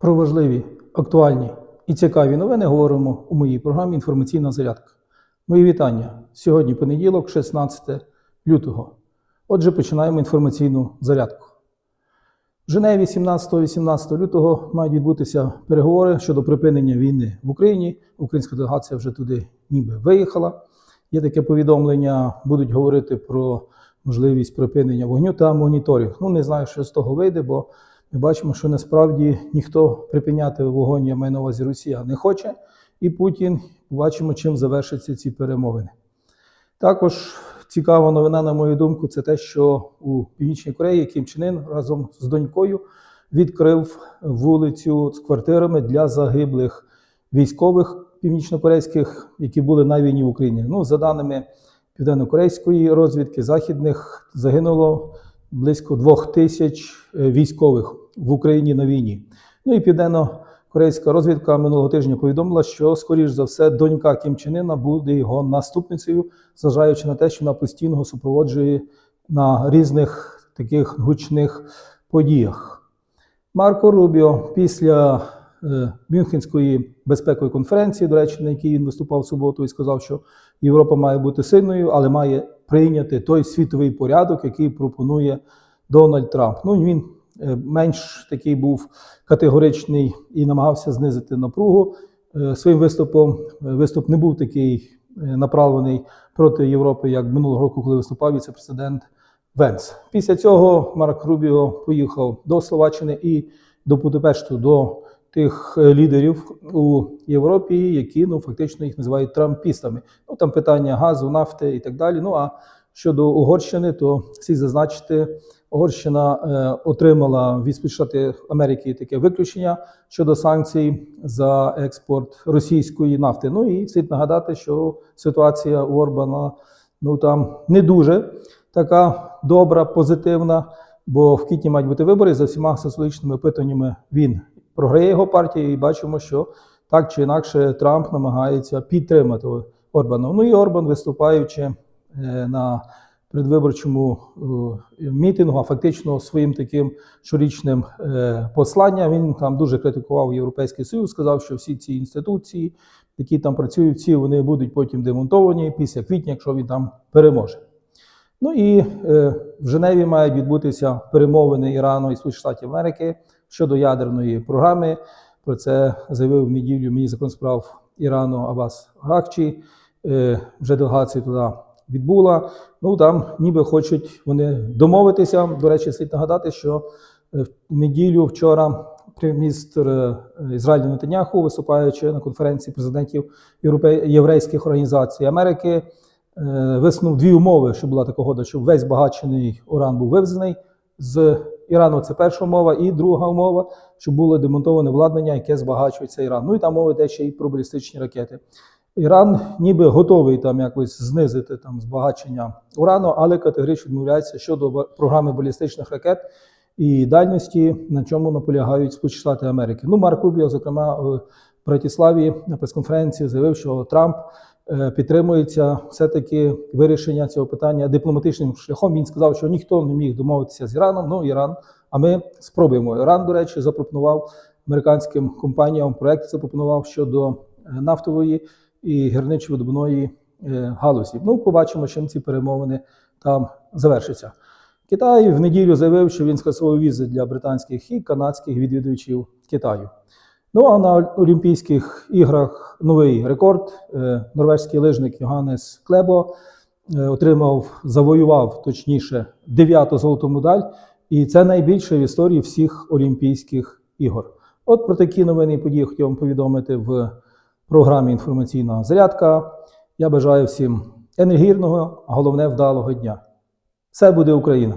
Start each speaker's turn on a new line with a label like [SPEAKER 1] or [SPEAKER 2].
[SPEAKER 1] Про важливі, актуальні і цікаві новини говоримо у моїй програмі Інформаційна зарядка. Мої вітання. Сьогодні понеділок, 16 лютого. Отже, починаємо інформаційну зарядку. В Женеві 17-18 лютого мають відбутися переговори щодо припинення війни в Україні. Українська делегація вже туди ніби виїхала. Є таке повідомлення, будуть говорити про можливість припинення вогню та моніторинг. Ну, не знаю, що з того вийде, бо ми бачимо, що насправді ніхто припиняти вогонь, я маю на увазі Росія, не хоче. І Путін бачимо, чим завершаться ці перемовини. Також цікава новина, на мою думку, це те, що у Північній Кореї Кім Чен Ін разом з донькою відкрив вулицю з квартирами для загиблих військових північнокорейських, які були на війні в Україні. Ну, за даними південно-корейської розвідки, західних загинуло близько двох тисяч е, військових в Україні на війні. Ну і південно-корейська розвідка минулого тижня повідомила, що, скоріш за все, донька Кім Чен Іна буде його наступницею, зважаючи на те, що вона постійно супроводжує на різних таких гучних подіях. Марко Рубіо після е, Мюнхенської безпекової конференції, до речі, на якій він виступав в суботу, і сказав, що Європа має бути сильною, але має прийняти той світовий порядок, який пропонує Дональд Трамп. Ну він е, менш такий був категоричний і намагався знизити напругу е, своїм виступом. Е, Виступ не був такий направлений проти Європи, як минулого року, коли виступав віце-президент Венс. Після цього Марк Рубіо поїхав до Словаччини і до Будапешту, до тих е, лідерів у Європі, які ну фактично їх називають трампістами. Ну там питання газу, нафти і так далі. Ну а щодо Угорщини, то слід зазначити, Угорщина е, отримала від Сполучених Америки таке виключення щодо санкцій за експорт російської нафти. Ну і слід нагадати, що ситуація у Орбана ну там не дуже така добра, позитивна. Бо в квітні мають бути вибори за всіма соціологічними опитуваннями він програє його партія, і бачимо, що так чи інакше Трамп намагається підтримати Орбана. Ну і Орбан, виступаючи е, на предвиборчому е, мітингу, а фактично своїм таким щорічним е, посланням, він там дуже критикував Європейський Союз, сказав, що всі ці інституції, які там працюють, всі вони будуть потім демонтовані після квітня, якщо він там переможе. Ну і в Женеві мають відбутися перемовини Ірану і Америки щодо ядерної програми. Про це заявив в неділю міністр справ Ірану Абас Гракчі. Е, вже делегація туди відбула. Ну там ніби хочуть вони домовитися. До речі, слід нагадати, що е, в неділю вчора прем'єр е, Ізраїлю Нетаняху, виступаючи на конференції президентів єврейських організацій Америки, висунув дві умови, щоб була така угода, щоб весь багачений уран був вивезений з Ірану. Це перша умова, і друга умова, щоб було демонтоване обладнання, яке збагачується Іран. Ну і там мова йде ще й про балістичні ракети. Іран ніби готовий там якось знизити там збагачення урану, але категорично відмовляється щодо програми балістичних ракет і дальності, на чому наполягають Сполучені Штати Америки. Ну, Марк Рубіо, зокрема, в Братіславі на прес-конференції заявив, що Трамп підтримується все-таки вирішення цього питання дипломатичним шляхом. Він сказав, що ніхто не міг домовитися з Іраном. Ну, Іран, а ми спробуємо. Іран, до речі, запропонував американським компаніям проект запропонував щодо е, нафтової і гірничо-видобувної е, галузі. Ну, побачимо, чим ці перемовини там завершаться. Китай в неділю заявив, що він скасовував візи для британських і канадських відвідувачів Китаю. Ну а на Олімпійських іграх новий рекорд. Е, Норвезький лижник Йоганнес Клебо е, отримав, завоював точніше дев'яту золоту медаль, і це найбільше в історії всіх Олімпійських ігор. От про такі новини і події хотів вам повідомити в програмі інформаційна зарядка. Я бажаю всім енергійного, а головне вдалого дня. Все буде Україна!